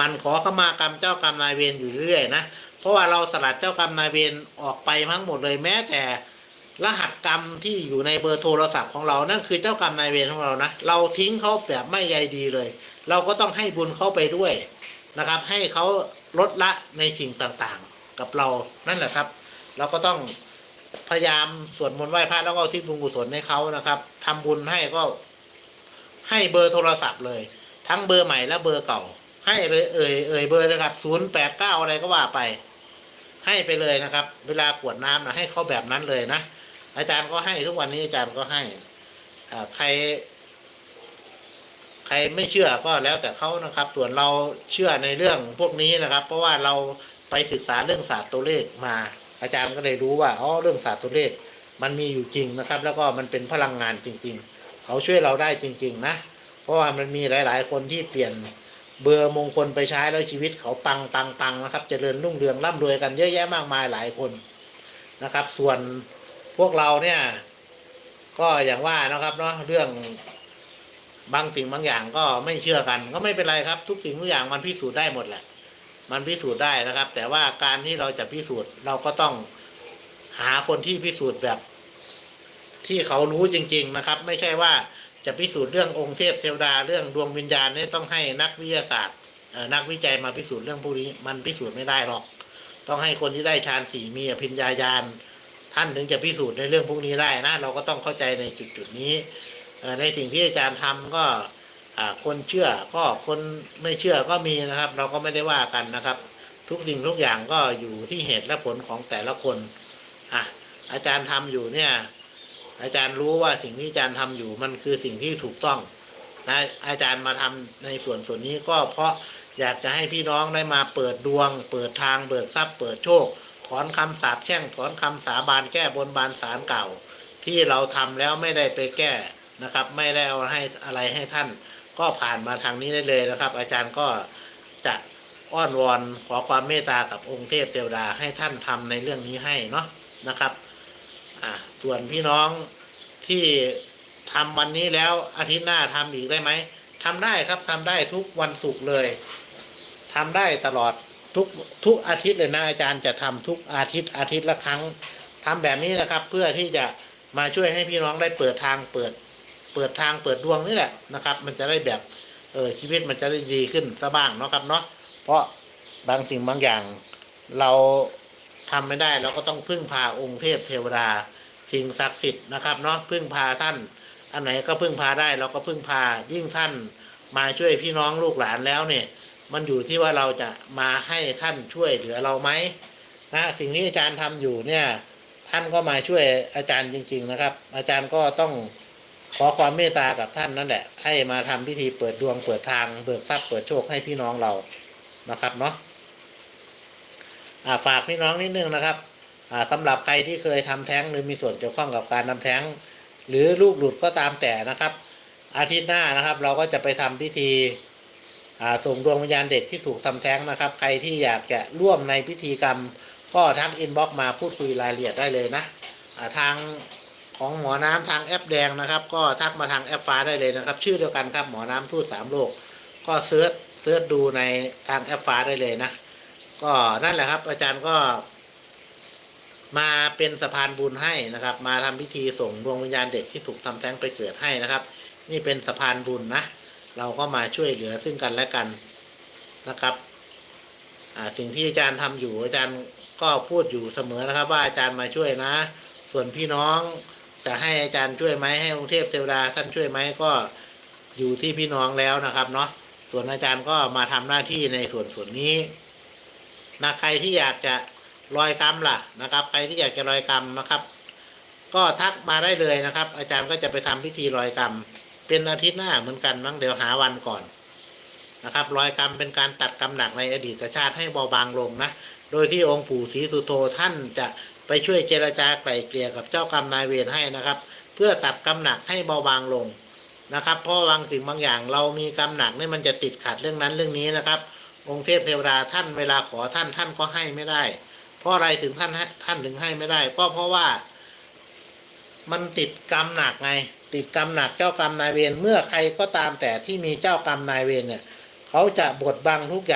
มันขอขมากรรมเจ้ากรรมนายเวรอยู่เรื่อยนะ เพราะว่าเราสลัดเจ้ากรรมนายเวรออกไปทั้งหมดเลยแม้แต่รหัสกรรมที่อยู่ในเบอร์โทรศัพท์ของเรา นั่นคือเจ้ากรรมนายเวรของเรานะ เราทิ้งเขาแบบไม่ใยดีเลย เราก็ต้องให้บุญเขาไปด้วยนะครับ ให้เขาลดละในสิ่งต่างๆ กับเรา นั่นแหละครับ เราก็ต้องพยายามสวดมนต์ไหว้พระแล้วก็ที่บุญกุศลให้เขานะครับทำบุญให้ก็ให้เบอร์โทรศัพท์เลย ทั้งเบอร์ใหม่และเบอร์เก่า ให้เลยเอ่ยเอ่ยเบอร์นะครับศูนย์แปดเก้าอะไรก็ว่าไป ให้ไปเลยนะครับ เวลากวดน้ำนะให้เขาแบบนั้นเลยนะอาจารย์ก็ให้ทุกวันนี้อาจารย์ก็ให้อ่าใคร ใครไม่เชื่อก็แล้วแต่เขานะครับ ส่วนเราเชื่อในเรื่องพวกนี้นะครับ เพราะว่าเราไปศึกษาเรื่องศาสตร์ตัวเลขมา อาจารย์ก็เลยรู้ว่าอ๋อเรื่องศาสตร์ตัวเลข มันมีอยู่จริงนะครับ แล้วก็มันเป็นพลังงานจริง ๆ เขาช่วยเราได้จริง ๆ นะ เพราะว่ามันมีหลาย ๆ คนที่เปลี่ยน เบอร์มงคลไปใช้แล้วชีวิตเขาปังปังปังนะครับเจริญรุ่งเรืองร่ำรวยกันเยอะแยะมากมายหลายคนนะครับ ส่วนพวกเราเนี่ย ก็อย่างว่านะครับเนาะเรื่องบางสิ่งบางอย่างก็ไม่เชื่อกัน ก็ไม่เป็นไรครับ ทุกสิ่งทุกอย่างมันพิสูจน์ได้หมดแหละ มันพิสูจน์ได้นะครับ แต่ว่าการที่เราจะพิสูจน์เราก็ต้องหาคนที่พิสูจน์แบบ ที่เขารู้จริง ๆนะครับ ไม่ใช่ว่า จะพิสูจน์เรื่ององค์เทพเทวดาเรื่องดวงวิญญาณนี่ต้องให้นักวิทยาศาสตร์นักวิจัยมาพิสูจน์เรื่องพวกนี้มันพิสูจน์ไม่ได้หรอก ต้องให้คนที่ได้ฌานสี่มีอภิญญาญาณท่านถึงจะพิสูจน์ในเรื่องพวกนี้ได้นะ เราก็ต้องเข้าใจในจุดจุดนี้ในสิ่งที่อาจารย์ทำก็คนเชื่อก็คนไม่เชื่อก็มีนะครับ เราก็ไม่ได้ว่ากันนะครับ ทุกสิ่งทุกอย่างก็อยู่ที่เหตุและผลของแต่ละคนอะอาจารย์ทำอยู่เนี่ย อาจารย์รู้ว่าสิ่งที่อาจารย์ทำอยู่มันคือสิ่งที่ถูกต้องนะอาจารย์มาทำในส่วนส่วนนี้ก็เพราะอยากจะให้พี่น้องได้มาเปิดดวง เปิดทางเบิกทรัพย์เปิดโชค ถอนคำสาปแช่งถอนคำสาบานแก้บนบานสารเก่า ที่เราทำแล้วไม่ได้ไปแก้นะครับ ไม่ได้เอาให้อะไรให้ท่าน ก็ผ่านมาทางนี้ได้เลยนะครับ อาจารย์ก็จะอ้อนวอนขอความเมตตากับองค์เทพเทวดาให้ท่านทำในเรื่องนี้ให้เนาะนะครับ ส่วนพี่น้องที่ทำวันนี้แล้วอาทิตย์หน้าทำอีกได้ไหมทำได้ครับทำได้ทุกวันศุกร์เลยทำได้ตลอดทุกทุกอาทิตย์เลยนะอาจารย์จะทำทุกอาทิตย์อาทิตย์ละครั้งทำแบบนี้นะครับ เพื่อที่จะมาช่วยให้พี่น้องได้เปิดทางเปิด เปิดทางเปิดดวงนี่แหละนะครับ มันจะได้แบบเออชีวิตมันจะได้ดีขึ้นซะบ้างเนาะครับเนาะเพราะบางสิ่งบางอย่างเราทำไม่ได้เราก็ต้องพึ่งพาองค์เทพเทวดา สิ่งศักดิ์สิทธิ์นะครับเนาะพึ่งพาท่าน อันไหนก็พึ่งพาได้เราก็พึ่งพายิ่งท่านมาช่วยพี่น้องลูกหลานแล้วเนี่ย มันอยู่ที่ว่าเราจะมาให้ท่านช่วยเหลือเราไหมนะสิ่งที่อาจารย์ทำอยู่เนี่ยท่านก็มาช่วยอาจารย์จริง ๆนะครับ อาจารย์ก็ต้องขอความเมตตากับท่านนั่นแหละ ให้มาทำพิธีเปิดดวงเปิดทางเบิกทรัพย์เปิดโชคให้พี่น้องเรานะครับเนาะฝากพี่น้องนิดนึงนะครับ สำหรับใครที่เคยทำแท้งหรือมีส่วนเกี่ยวข้องกับการทำแท้ง หรือลูกหลุดก็ตามแต่นะครับ อาทิตย์หน้านะครับ เราก็จะไปทำพิธีส่งดวงวิญญาณเด็กที่ถูกทำแท้งนะครับ ใครที่อยากจะร่วมในพิธีกรรม ก็ทักอินบ็อกมาพูดคุยรายละเอียดได้เลยนะาทางของหมอน้ำทางแอปแดงนะครับ ก็ทักมาทางแอปฟ้าได้เลยนะครับ ชื่อเดียวกันครับหมอน้ำทูตสามโลก ก็เซิร์ชเซิร์ชดูในทางแอปฟ้าได้เลยนะ ก็นั่นแหละครับ อาจารย์ก็ มาเป็นสะพานบุญให้นะครับ มาทำพิธีส่งดวงวิญญาณเด็กที่ถูกทำแท้งไปเกิดให้นะครับ นี่เป็นสะพานบุญนะ เราก็มาช่วยเหลือซึ่งกันและกันนะครับสิ่งที่อาจารย์ทำอยู่อาจารย์ก็พูดอยู่เสมอนะครับ ว่าอาจารย์มาช่วยนะ ส่วนพี่น้องจะให้อาจารย์ช่วยไหมให้องค์เทพเทวดาท่านช่วยไหมก็อยู่ที่พี่น้องแล้วนะครับเนาะส่วนอาจารย์ก็มาทำหน้าที่ในส่วนส่วนนี้นะใครที่อยากจะ รอยกรรมล่ะนะครับ ใครที่อยากจะรอยกรรมนะครับ ก็ทักมาได้เลยนะครับ อาจารย์ก็จะไปทำพิธีรอยกรรม เป็นอาทิตย์หน้าเหมือนกันมั้งเดี๋ยวหาวันก่อนนะครับรอยกรรมเป็นการตัดกรรมหนักในอดีตชาติให้เบาบางลงนะ โดยที่องค์ปู่ศรีสุโธท่านจะไปช่วยเจรจาไกล่เกลี่ยกับเจ้ากรรมนายเวรให้นะครับ เพื่อตัดกรรมหนักให้เบาบางลงนะครับเพราะบางสิ่งบางอย่างเรามีกรรมหนักนี่มันจะติดขัดเรื่องนั้นเรื่องนี้นะครับ องค์เทพเทวดาท่านเวลาขอท่านท่านก็ให้ไม่ได้ เพราะอะไรถึงท่านให้ท่านถึงให้ไม่ได้ ก็เพราะว่า มันติดกรรมหนักไง ติดกรรมหนักเจ้ากรรมนายเวรเมื่อใครก็ตามแต่ที่มีเจ้ากรรมนายเวรเนี่ย เขาจะบดบังทุกอย่าง